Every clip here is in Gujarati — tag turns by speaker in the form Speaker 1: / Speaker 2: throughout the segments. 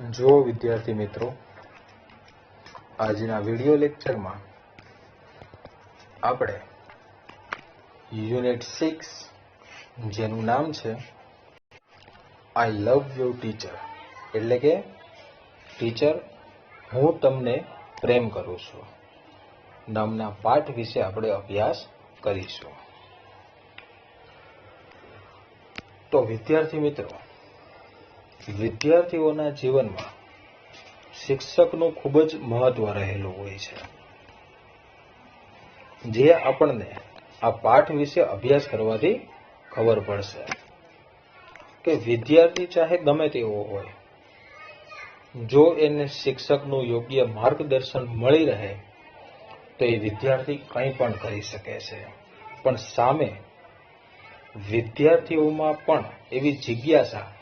Speaker 1: જો વિદ્યાર્થી મિત્રો, આજના વિડિયો લેક્ચરમાં આપણે યુનિટ સિક્સ, જેનું નામ છે આઈ લવ યુ ટીચર એટલે કે ટીચર હું તમને પ્રેમ કરું છું. નામના પાઠ વિશે આપણે અભ્યાસ કરીશું. તો વિદ્યાર્થી મિત્રો વિદ્યાર્થીઓના જીવનમાં શિક્ષકનું ખૂબ જ મહત્વ રહેલું હોય છે. જે આપણને આ પાઠ વિશે અભ્યાસ કરવાથી ખબર પડશે કે વિદ્યાર્થી ચાહે ગમે તેવો હોય, જો એને શિક્ષકનું યોગ્ય માર્ગદર્શન મળી રહે, તો એ વિદ્યાર્થી કંઈ પણ કરી શકે છે. પણ સામે વિદ્યાર્થીઓમાં પણ એવી જિજ્ઞાસા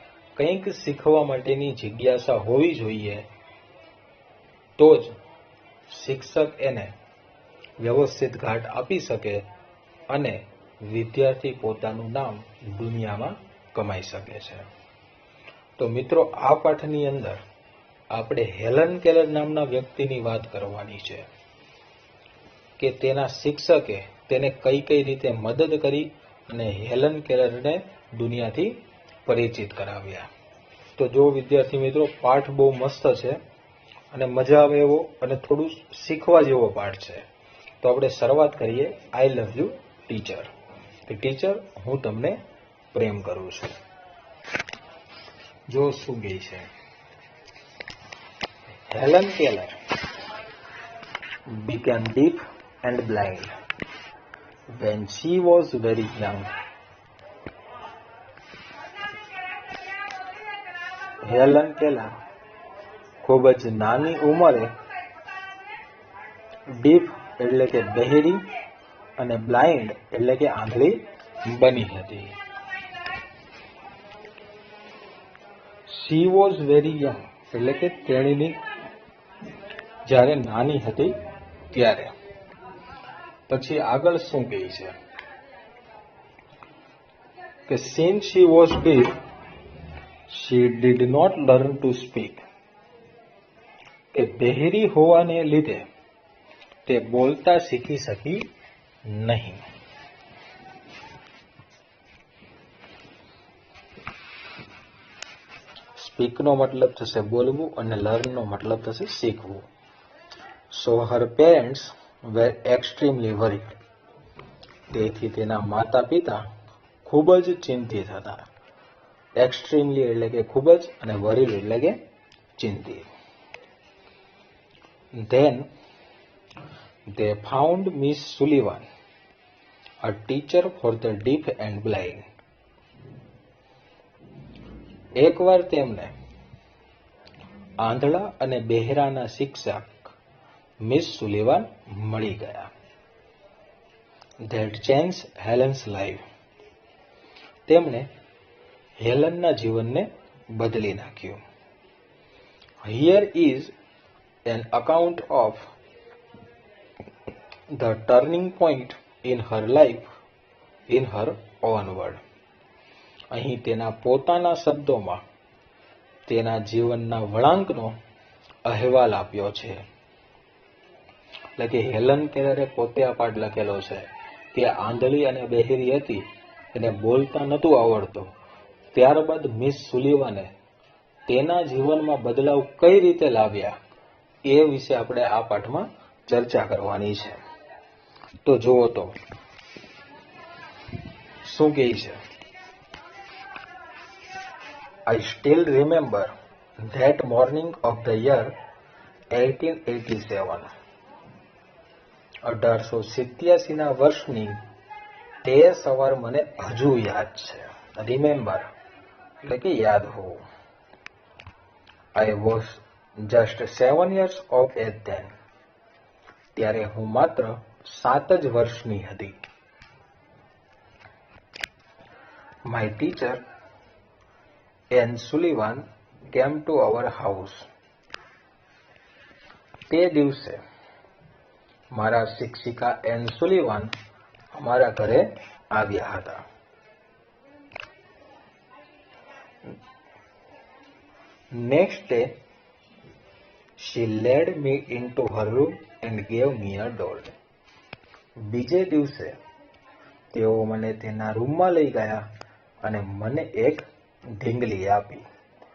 Speaker 1: કંઈક શીખવા માટેની જિજ્ઞાસા હોવી જોઈએ, તો જ શિક્ષક એને વ્યવસ્થિત ઘાટ આપી શકે અને વિદ્યાર્થી પોતાનું નામ દુનિયામાં કમાઈ શકે છે. તો મિત્રો, આ પાઠની અંદર આપણે હેલન કેલર નામના વ્યક્તિની વાત કરવાની છે કે તેના શિક્ષકે તેને કઈ કઈ રીતે મદદ કરી અને હેલન કેલરને દુનિયાથી પરિચિત કરાવ્યા. તો જો વિદ્યાર્થી મિત્રો, પાઠ બહુ મસ્ત છે અને મજા આવે એવો અને થોડું શીખવા જેવો પાઠ છે. તો આપણે શરૂઆત કરીએ આઈ લવ યુ ટીચર કે ટીચર હું તમને પ્રેમ કરું છું. જો શું ગઈ છે? Helen Keller became deaf and blind. When she was very young. Helen Keller ખૂબ જ નાની ઉંમરે ડીફ એટલે કે બહેરી અને બ્લાઇન્ડ એટલે કે આંધળી બની હતી. શી વોઝ વેરી યંગ એટલે કે તેણીની જ્યારે નાની હતી ત્યારે. પછી આગળ શું કહે છે? કે since she was deaf she did not learn to speak કે બહેરી હોવાને લીધે તે બોલતા શીખી શકી નહીં. સ્પીકનો મતલબ થશે બોલવું અને લર્નનો મતલબ થશે શીખવું. સો હર પેરેન્ટ્સ વેર એક્સ્ટ્રીમલી વરી તેથી તેના માતા પિતા ખૂબ જ ચિંતિત હતા. એક્સ્ટ્રીમલી એટલે કે ખૂબ જ અને વરીડ એટલે કે ચિંતિત. Then they found Miss Sullivan a teacher for the deaf and blind એકવાર તેમને આંધળા અને બહેરાના શિક્ષક મિસ સુલિવાન મળી ગયા. ધેટ ચેન્જ હેલન્સ લાઈફ તેમણે હેલનના જીવનને બદલી નાખ્યું. Here is an account of the turning point in her life in her own word અહીં તેના પોતાના શબ્દોમાં તેના જીવનના વળાંકનો અહેવાલ આપ્યો છે. એટલે કે હેલન કેલરે પોતે આ પાઠ લખેલો છે કે આંધળી અને બહેરી હતી, એને બોલતા નહોતું આવડતું. ત્યારબાદ મિસ સુલીવાને તેના જીવનમાં બદલાવ કઈ રીતે લાવ્યા એ વિશે આપણે આ પાઠમાં ચર્ચા કરવાની છે. તો જુઓ તો, શું કહે છે? I still remember that morning of the year eighteen eighty seven અઢારસો સિત્યાસીના વર્ષની તે સવાર મને હજુ યાદ છે. રિમેમ્બર એટલે કે યાદ હોવું I was just seven years of age then ત્યારે હું માત્ર સાત જ વર્ષની હતી. My teacher Ann Sullivan came to our house તે દિવસે મારા શિક્ષિકા એન સુલિવાન અમારા ઘરે આવ્યા હતા. Next day, she led me into her room and gave me a doll. બીજે દિવસે તેઓ મને તેના રૂમમાં લઈ ગયા અને મને એક ઢીંગલી આપી.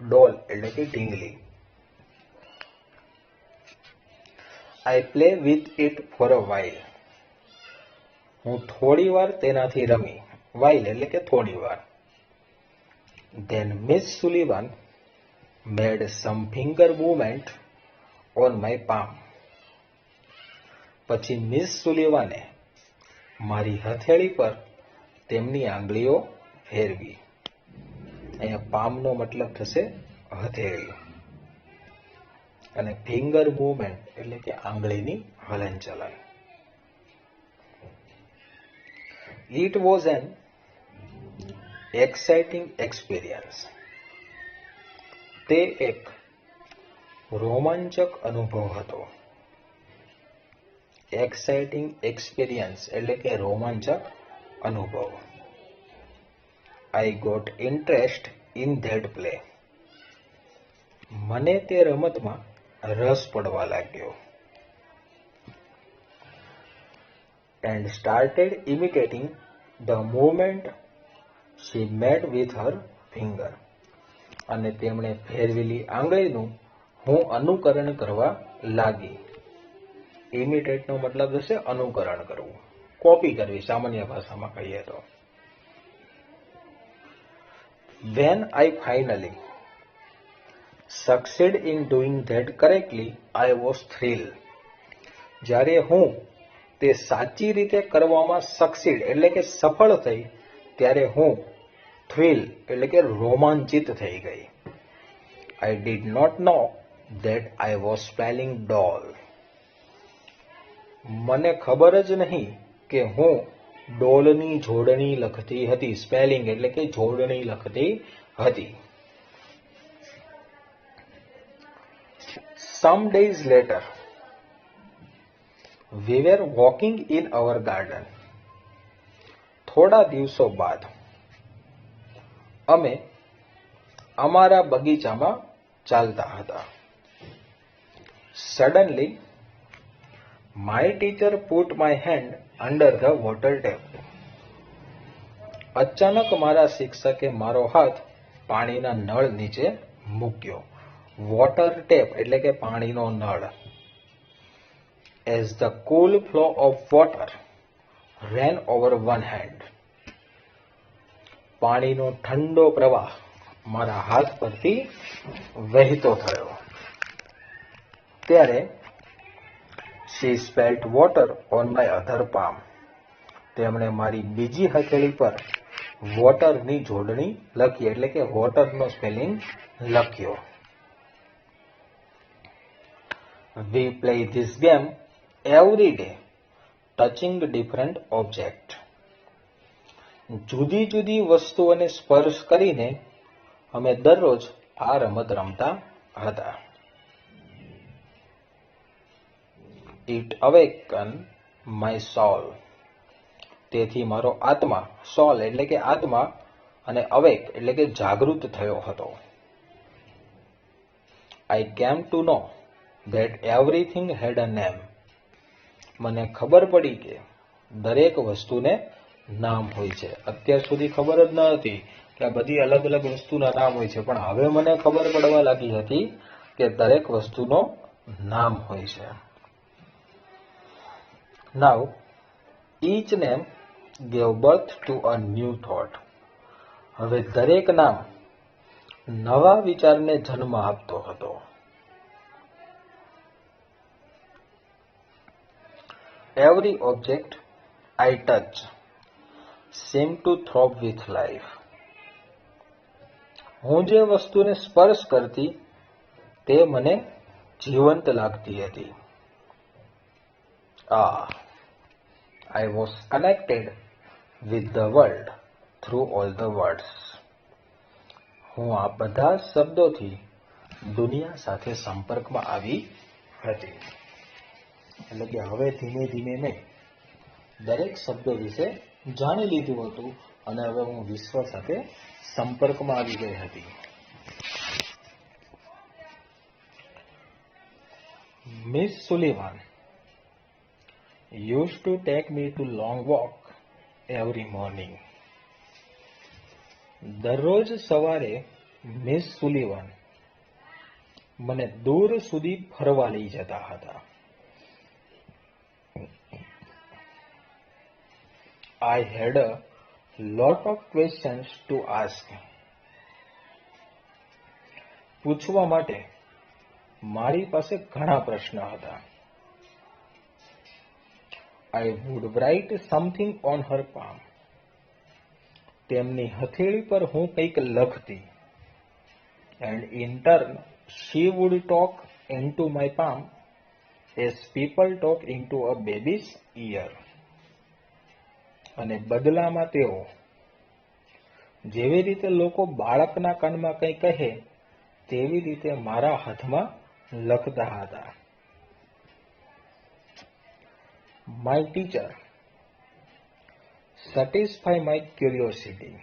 Speaker 1: ડોલ એટલે કે ઢીંગલી. I play with it for a while હું થોડી વાર તેનાથી રમી. વાઇલ એટલે કે થોડી વાર. Then Miss Sullivan made some finger movement on my palm પછી મિસ સુલેવાને મારી હથેળી પર તેમની આંગળીઓ ફેરવી. અહીંયા પામનો મતલબ થશે હથેળી. અને ફિંગર મૂવમેન્ટ એટલે કે આંગળીની હલનચલન. It was an exciting experience તે એક રોમાંચક અનુભવ હતો. એક્સાઇટિંગ એક્સપિરિયન્સ એટલે કે રોમાંચક અનુભવ. I got interest in that play મને તે રમતમાં રસ પડવા લાગ્યો. And started imitating the movement she made with her finger અને તેમણે ફેરવેલી આંગળીનું હું અનુકરણ કરવા લાગી. ઇમિટેટનો મતલબ થશે અનુકરણ કરવું. કોપી કરવી, સામાન્ય ભાષામાં કહીએ તો. When I finally succeed in doing that correctly I was thrill જ્યારે હું તે સાચી રીતે કરવામાં સક્સીડ એટલે કે સફળ થઈ, ત્યારે હું થ્રિલ એટલે કે રોમાંચિત થઈ ગઈ. I did not know that I was spelling doll. મને ખબર જ નહીં કે હું ડોલની જોડણી લખતી હતી સ્પેલિંગ એટલે કે જોડણી લખતી હતી. Some days later we were walking in our garden. થોડા દિવસો બાદ અમે અમારા બગીચામાં ચાલતા હતા. Suddenly my teacher put my hand under the water tap અચાનક મારા શિક્ષકે મારો હાથ પાણીના નળ નીચે મૂક્યો. વોટર ટેપ એટલે કે પાણીનો નળ. As the cool flow of water ran over one hand પાણીનો ઠંડો પ્રવાહ મારા હાથ પરથી વહેતો થયો. ત્યારે she spelt water on my other palm તેમણે મારી બીજી હથેળી પર વોટરની જોડણી લખી, એટલે કે વોટરનો સ્પેલિંગ લખ્યો. We play this game every day touching different object જુદી જુદી વસ્તુઓને સ્પર્શ કરીને અમે દરરોજ આ રમત રમતા હતા. ઇટ અવેકન માય સોલ તેથી મારો આત્મા સોલ એટલે કે આત્મા, અને અવેક એટલે કે જાગૃત થયો હતો. I came to know that everything had a name મને ખબર પડી કે દરેક વસ્તુને નામ હોય છે. અત્યાર સુધી ખબર જ ન હતી કે આ બધી અલગ અલગ વસ્તુના નામ હોય છે. પણ હવે મને ખબર પડવા લાગી હતી કે દરેક વસ્તુનો નામ હોય છે. નાવ each name gave birth to a new thought. હવે દરેક નામ નવા વિચારને જન્મ આપતો હતો. Every object I touch seem to throb with life હું જે વસ્તુને સ્પર્શ કરતી, તે મને જીવંત લાગતી હતી. આ I was connected with the world through all the words હું આ બધા શબ્દોથી દુનિયા સાથે સંપર્કમાં આવી હતી. એટલે કે હવે ધીમે ધીમે મેં દરેક શબ્દો વિશે જાણી લીધું હતું અને હવે હું વિશ્વ સાથે સંપર્કમાં આવી ગઈ હતી. Miss Sullivan use to take me to long walk every morning દરરોજ સવારે મિસ સુલિવાન મને દૂર સુધી ફરવા લઈ જતા હતા. I had a lot of questions to ask. પૂછવા માટે મારી પાસે ઘણા પ્રશ્ન હતા I would write something on her palm. તેમની હથેળી પર હું કંઈક લખતી and in turn she would talk into my palm as people talk into a baby's ear. અને બદલામાં તેઓ જેવી રીતે લોકો બાળકના કાનમાં કંઈ કહે, તેવી રીતે મારા હાથમાં લખતા હતા. My teacher satisfy my curiosity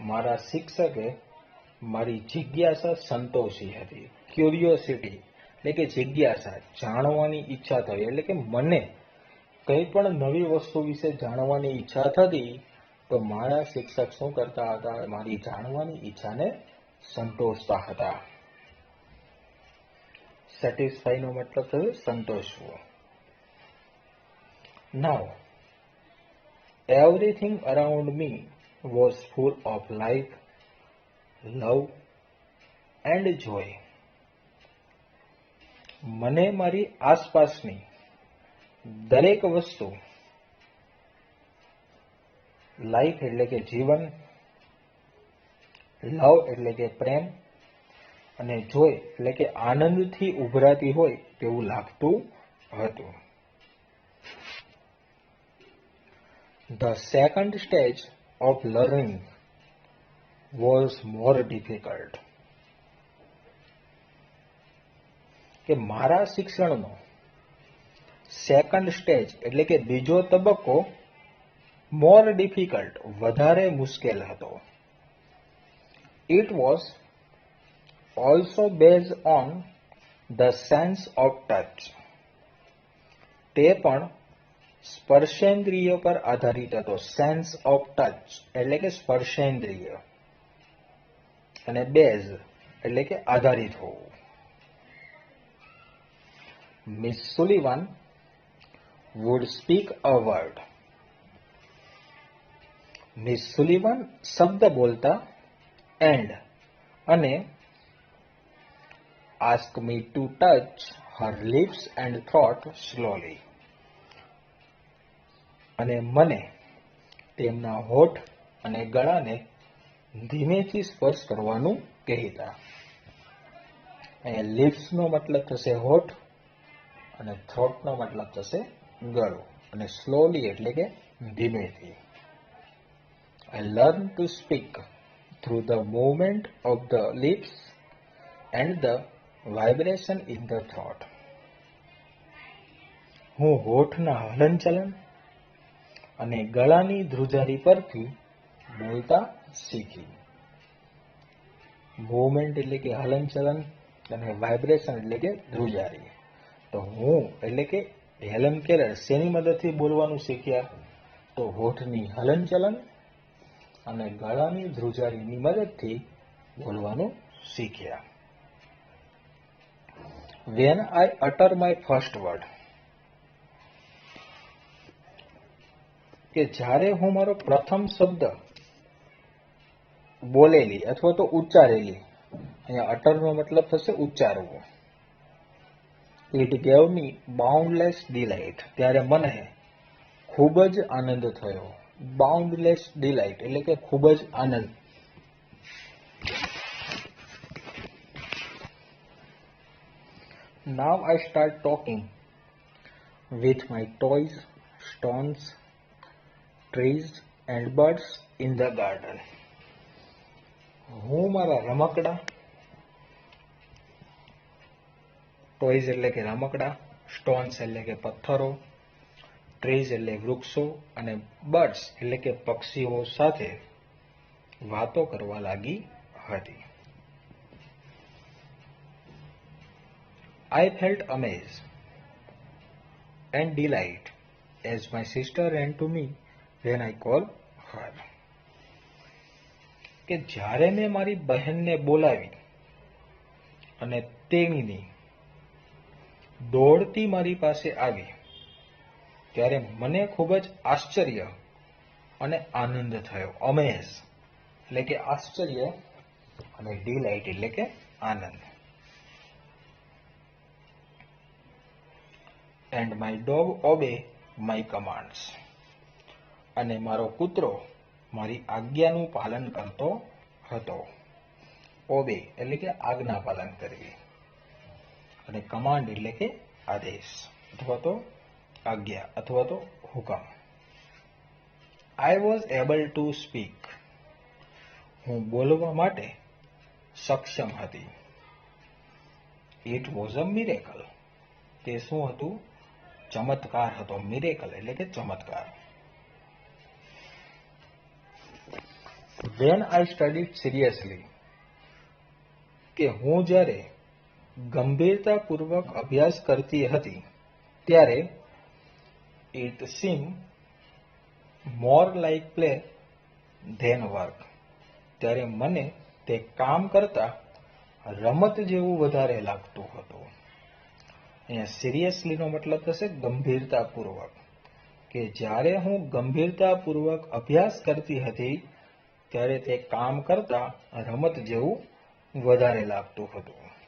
Speaker 1: મારા શિક્ષકે મારી જિજ્ઞાસા સંતોષી હતી. ક્યુરિયોસિટી એટલે કે જિજ્ઞાસા, જાણવાની ઈચ્છા થઈ, એટલે કે મને કંઈ પણ નવી વસ્તુ વિશે જાણવાની ઈચ્છા થતી, તો મારા શિક્ષક શું કરતા હતા? મારી જાણવાની ઈચ્છાને સંતોષતા હતા. સેટિસ્ફાઈ નો મતલબ થયો સંતોષવો. Now everything around me was full of life love and joy મને મારી આસપાસની દરેક વસ્તુ લાઈફ એટલે કે જીવન લવ એટલે કે પ્રેમ અને જોય એટલે કે આનંદથી ઉભરાતી હોય તેવું લાગતું હતું The second stage of learning was more difficult. કે મારા શિક્ષણનો સેકન્ડ સ્ટેજ એટલે કે બીજો તબક્કો મોર ડિફિકલ્ટ વધારે મુશ્કેલ હતો. It was also base on the sense of touch તે પણ સ્પર્શેન્દ્રિય પર આધારિત હતો. સેન્સ ઓફ ટચ એટલે કે સ્પર્શેન્દ્રિય. અને બેઝ એટલે કે આધારિત હોવું. Miss Sullivan would speak a word. Miss Sullivan શબ્દ બોલતા એન્ડ અને ask me to touch her lips and thought slowly અને મને તેમના હોઠ અને ગળાને ધીમેથી સ્પર્શ કરવાનું કહેતા અહીંયા લિપ્સનો મતલબ થશે હોઠ અને થ્રોટનો મતલબ થશે ગળું અને સ્લોલી એટલે કે ધીમેથી. I learn to speak through the movement of the lips and the vibration in the thought હું હોઠના હલનચલન અને ગળાની ધ્રુજારી પરથી બોલતા શીખી. મૂવમેન્ટ એટલે કે હલનચલન અને વાઇબ્રેશન એટલે કે ધ્રુજારી. તો હું એટલે કે હેલન કેલર શેની મદદથી બોલવાનું શીખ્યા? તો હોઠની હલનચલન અને ગળાની ધ્રુજારીની મદદથી બોલવાનું શીખ્યા. When I utter my first word કે જ્યારે હું મારો પ્રથમ શબ્દ બોલેલી અથવા તો ઉચ્ચારેલી, અહીંયા અટરનો મતલબ થશે ઉચ્ચારવું. It gave me boundless delight ત્યારે મને ખૂબ જ આનંદ થયો બાઉન્ડલેસ ડિલાઇટ એટલે કે ખૂબ જ આનંદ Now I start talking with my toys, stones, trees and birds in the garden. હું મારા રમકડા ટોયઝ એટલે કે રમકડા, સ્ટોન્સ એટલે કે પથ્થરો, ટ્રીઝ એટલે વૃક્ષો અને બર્ડ્સ એટલે કે પક્ષીઓ સાથે વાતો કરવા લાગી હતી I felt amaze and delight as my sister ran to me when I called her. કે જ્યારે મેં મારી બહેનને બોલાવી અને તેની દોડતી મારી પાસે આવી ત્યારે મને ખૂબ જ આશ્ચર્ય અને આનંદ થયો. અમેઝ એટલે કે આશ્ચર્ય અને ડીલાઇટ એટલે કે આનંદ. And my dog obey my commands અને મારો કૂતરો મારી આજ્ઞાનું પાલન કરતો હતો. ઓબે એટલે કે આજ્ઞા પાલન કરવી. અને કમાન્ડ એટલે કે આદેશ અથવા તો આજ્ઞા અથવા તો હુકમ. I was able to speak હું બોલવા માટે સક્ષમ હતી. ઇટ વોઝ અ મિરેકલ તે શું હતું? ચમત્કાર હતો. મિરેકલ એટલે કે ચમત્કાર. વેન આઈ સ્ટડીડ સિરિયસલી કે હું જ્યારે ગંભીરતાપૂર્વક અભ્યાસ કરતી હતી, ત્યારે it seem more like play than work ત્યારે મને તે કામ કરતા રમત જેવું વધારે લાગતું હતું. અહીંયા સિરિયસલીનો મતલબ થશે ગંભીરતાપૂર્વક. કે જ્યારે હું ગંભીરતાપૂર્વક અભ્યાસ કરતી હતી, ત્યારે તે કામ કરતા રમત જેવું વધારે લાગતું હતું.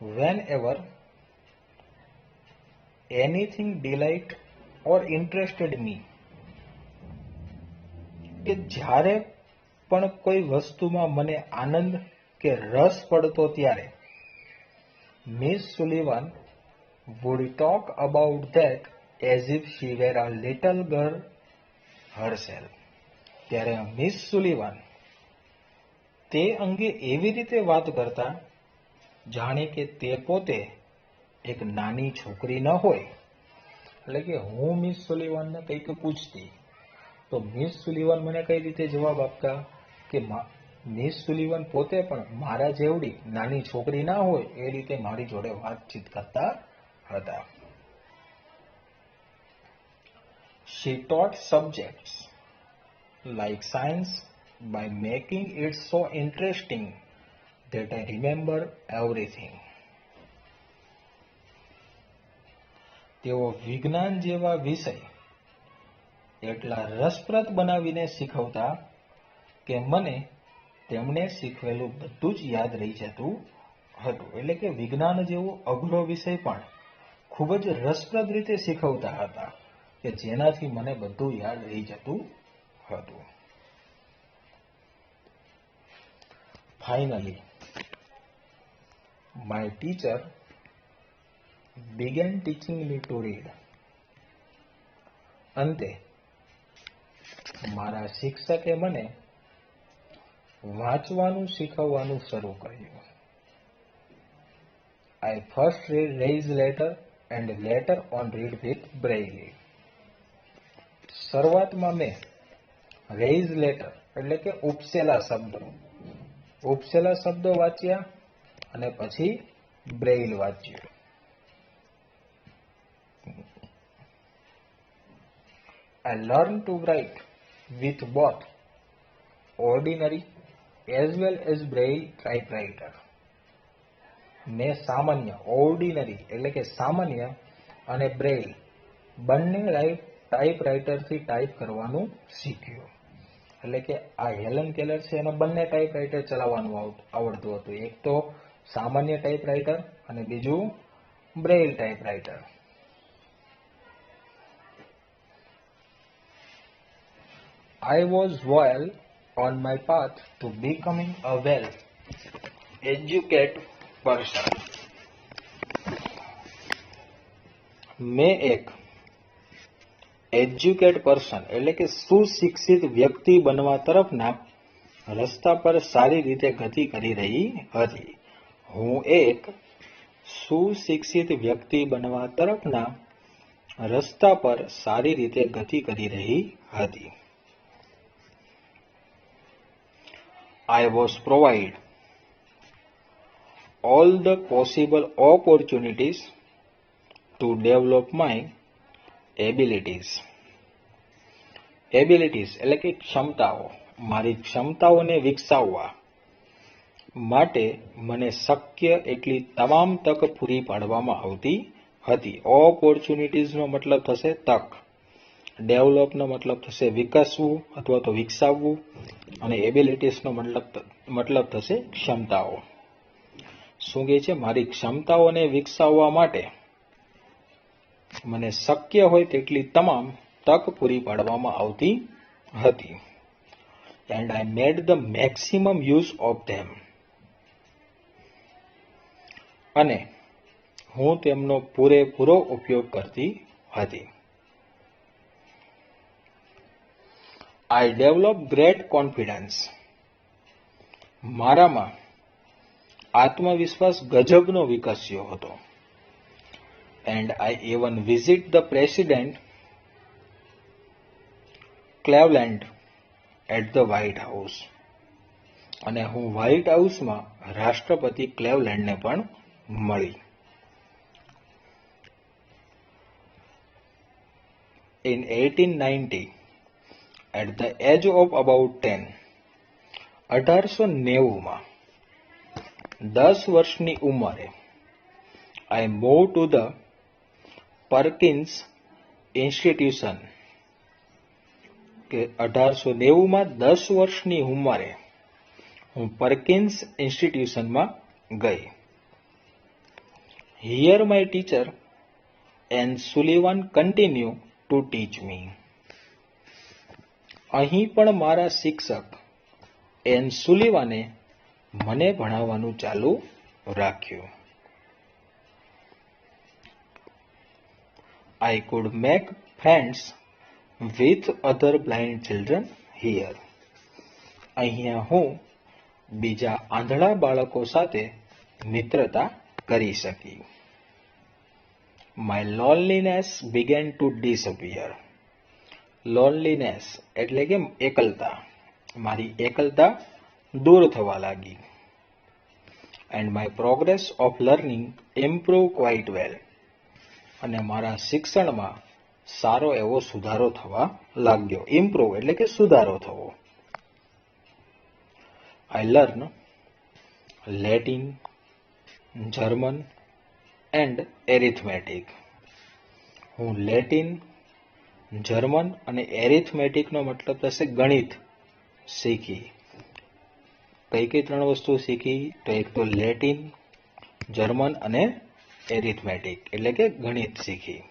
Speaker 1: Whenever anything delight or interested me કે જ્યારે પણ કોઈ વસ્તુમાં મને આનંદ કે રસ પડતો ત્યારે Miss Sullivan would talk about that as if she were a little girl herself ત્યારે મિસ સુલિવન તે અંગે એવી રીતે વાત કરતા જાણે કે તે પોતે એક નાની છોકરી ન હોય. એટલે કે હું મિસ સુલિવાનને કંઈક પૂછતી. તો મિસ સુલિવાન મને કઈ રીતે જવાબ આપતા? કે મિસ સુલિવાન પોતે પણ મારા જેવડી નાની છોકરી ના હોય એ રીતે મારી જોડે વાતચીત કરતા હતા. She taught subjects like science by making it so interesting. That I remember everything. તેઓ વિજ્ઞાન જેવા વિષય એટલા રસપ્રદ બનાવીને શીખવતા કે મને તેમણે શીખવેલું બધું જ યાદ રહી જતું હતું એટલે કે વિજ્ઞાન જેવો અઘરો વિષય પણ ખૂબ જ રસપ્રદ રીતે શીખવતા હતા કે જેનાથી મને બધું યાદ રહી જતું હતું finally my teacher began teaching me to read. અંતે, મારા શિક્ષકે મને વાંચવાનું શીખવવાનું શરૂ કર્યું. I first read raise letter and letter on read with braille શરૂઆતમાં મેં રેઇઝ લેટર એટલે કે ઉપસેલા શબ્દો. ઉપસેલા શબ્દો વાંચ્યા અને પછી બ્રેઇલ વાંચ્યું I learned to write with both ordinary as well as braille typewriter. મેં સામાન્ય ઓર્ડિનરી એટલે કે સામાન્ય અને બ્રેઇલ બંને ટાઈપરાઇટરથી ટાઈપ કરવાનું શીખ્યું. એટલે કે આ હેલન કેલર છે એને બંને ટાઈપરાઇટર ચલાવવાનું આવડતું હતું. એક તો સામાન્ય ટાઈપરાઈટર અને બીજું Braille typewriter I was well on my path to becoming a well educated person. મેં એક એજ્યુકેટ પર્સન એટલે કે સુશિક્ષિત વ્યક્તિ બનવા તરફના રસ્તા પર સારી રીતે ગતિ કરી રહી હતી હું એક સુશિક્ષિત વ્યક્તિ બનવા તરફના રસ્તા પર સારી રીતે ગતિ કરી રહી હતી. I was provide all the possible opportunities to develop my abilities. Abilities એટલે કે ક્ષમતાઓ. મારી ક્ષમતાઓને વિકસાવવા. માટે મને શક્ય એટલી તમામ તક પૂરી પાડવામાં આવતી હતી. ઓપોર્ચ્યુનિટીઝનો મતલબ થશે તક. ડેવલપનો મતલબ થશે વિકસવું અથવા તો વિકસાવવું અને એબિલિટીઝનો મતલબ મતલબ થશે ક્ષમતાઓ. શું કહે છે? મારી ક્ષમતાઓને વિકસાવવા માટે મને શક્ય હોય તેટલી તમામ તક પૂરી પાડવામાં આવતી હતી. And I made the maximum use of them અને હું તેમનો પૂરેપૂરો ઉપયોગ કરતી હતી. આઈ ડેવલપ ગ્રેટ કોન્ફિડન્સ મારામાં આત્મવિશ્વાસ ગજબનો વિકસ્યો હતો. And I even visit the President Cleveland at the White House અને હું વ્હાઇટ હાઉસમાં રાષ્ટ્રપતિ ક્લેવલેન્ડને પણ મળી. In 1890 at the age of about 10 અઢારસો નેવુંમાં, દસ વર્ષની ઉંમરે I move to the Perkins Institution કે અઢારસો નેવુંમાં દસ વર્ષની ઉંમરે હું પર્કિન્સ ઇન્સ્ટિટ્યુશનમાં ગઈ. Here my teacher and Sullivan continue to teach me અહીં પણ મારા શિક્ષક એન સુલિવાને મને ભણાવવાનું ચાલુ રાખ્યું. I could make friends with other blind children here અહીંયા હું બીજા આંધળા બાળકો સાથે મિત્રતા કરી શકી. My loneliness began to disappear loneliness એટલે કે એકલતા. મારી એકલતા દૂર થવા લાગી. And my progress of learning improve quite well અને મારા શિક્ષણમાં સારો એવો સુધારો થવા લાગ્યો. ઇમ્પ્રૂવ એટલે કે સુધારો થવો. I learn Latin German and arithmetic હું લેટિન, જર્મન અને એરિથમેટિકનો મતલબ થશે ગણિત શીખી. કઈ કઈ ત્રણ વસ્તુ શીખી, તો એક તો લેટિન, જર્મન અને એરિથમેટિક એટલે કે ગણિત શીખી.